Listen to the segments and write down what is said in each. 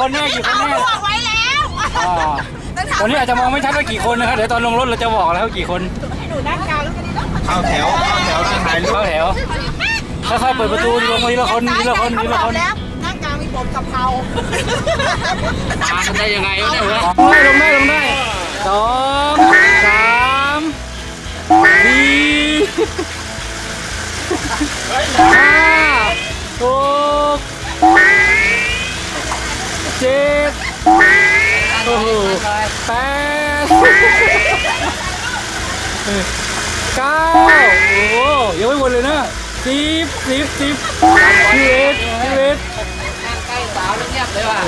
คนแน่กี่คนเอาแน่บวกไว้แล้วอ่า ตอนนี้อาจจะมองไม่ชัดว่ากี่คนนะครับเดี๋ยวตอนลงรถเราจะบอกแล้วว่ากี่คนให้หนูนั่งกลางแล้วกันดีเนาะเข้าแถวเข้าแถวถ่ายรูปเข้าแถวค่อยๆเปิดประตูลงทีละคนทีละคนทีละคนแล้วนั่งกลางมีบทกะเพรามากันได้ยังไงวะเนี่ยลงได้ลงได้ลงได้สองสามสี่ เจ็ดโอ้โหแปดเก้าโอ้โหยังไม่หมดเลยนะสิบสิบสิบสิบเอ็ดสิบเอ็ดนั่งใกล้สาวเงียบเลยว่ะ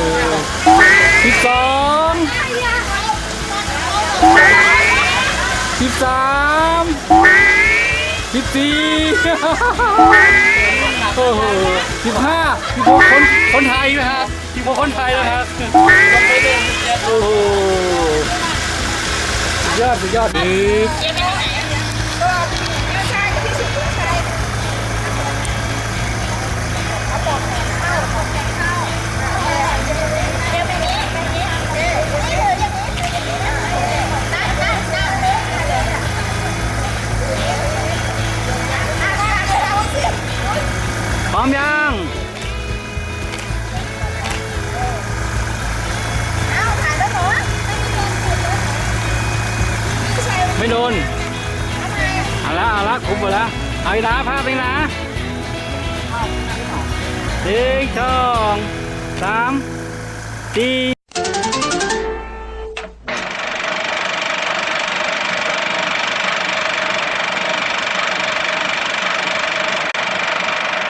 สิบสองสิบสามสิบสี่โอ้โหสิบห้าคนคนไทยนะครั บสิบหกคนไทยนะครับโอ้โหสุดยอดสุดยอดดีพร้อมยัง ไม่โดนเอาละเอาละคุมหมดแล้วเอาอีกนะภาพอีกนะหนึ่งสองสามสี่